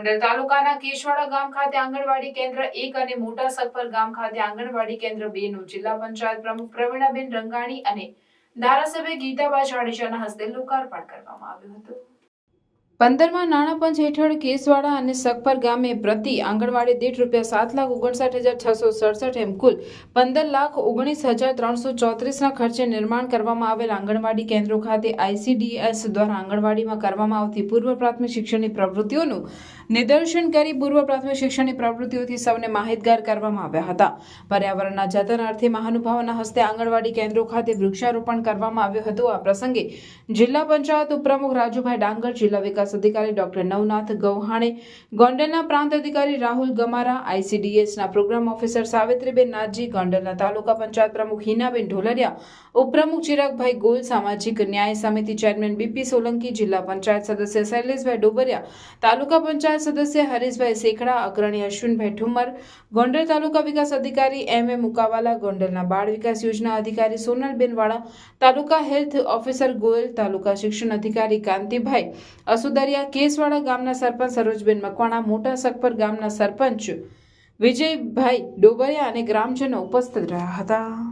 ગોંડલ તાલુકાના કેશવાડા ગામ ખાતે આંગણવાડી કેન્દ્ર એક અને મોટા સફર ગામ ખાતે આંગણવાડી કેન્દ્ર બે નું જિલ્લા પંચાયત પ્રમુખ પ્રવીણાબેન રંગાણી અને ધારાસભ્ય ગીતાબા જાડેજાના હસ્તે લોકાર્પણ કરવામાં આવ્યું હતું. પંદરમાં નાણાં પંચ હેઠળ કેસવાડા અને સકપર ગામે પ્રતિ આંગણવાડી દીઠ રૂપિયા સાત લાખ ઓગણસાઠ હજાર છસો સડસઠ એમ કુલ પંદર લાખ ઓગણીસ હજાર ત્રણસો ચોત્રીસના ખર્ચે નિર્માણ કરવામાં આવેલ આંગણવાડી કેન્દ્રો ખાતે આઈસીડીએસ દ્વારા આંગણવાડીમાં કરવામાં આવતી પૂર્વ પ્રાથમિક શિક્ષણની પ્રવૃત્તિઓનું નિદર્શન કરી પૂર્વ પ્રાથમિક શિક્ષણની પ્રવૃત્તિઓથી સૌને માહિતગાર કરવામાં આવ્યા હતા. પર્યાવરણના જતન અર્થે મહાનુભાવોના હસ્તે આંગણવાડી કેન્દ્રો ખાતે વૃક્ષારોપણ કરવામાં આવ્યું હતું. આ પ્રસંગે જિલ્લા પંચાયત ઉપપ્રમુખ રાજુભાઈ ડાંગર જિલ્લા વિકાસ અધિકારી ડોક્ટર નવનાથ ગૌહાણે ગોંડલના પ્રાંત અધિકારી રાહુલ ગમારા, આઈસીડીએસના પ્રોગ્રામ ઓફિસર સાવિત્રીબેન નાથજી, ગોંડલના તાલુકા પંચાયત પ્રમુખ હિનાબેન ઢોલરિયા, ઉપપ્રમુખ ચિરાગભાઈ ગોલ, સામાજિક ન્યાય સમિતિ ચેરમેન બીપી સોલંકી, જિલ્લા પંચાયત સદસ્ય શૈલેષભાઈ ડોબરિયા, તાલુકા પંચાયત સદસ્ય હરીશભાઈ શેખડા, અગ્રણી અશ્વિનભાઈ ઠુમર ગોંડલ તાલુકા વિકાસ અધિકારી એમ એ મુકાવાલા, ગોંડલના બાળ વિકાસ યોજના અધિકારી સોનલબેન વાળા, તાલુકા હેલ્થ ઓફિસર ગોયલ, તાલુકા શિક્ષણ અધિકારી કાંતિભાઈ અસુદરિયા કેસવાડા ગામના સરપંચ સરોજબેન મકવાણા, મોટા સખપર ગામના સરપંચ વિજયભાઈ ડોબરિયા અને ગ્રામજનો ઉપસ્થિત રહ્યા હતા.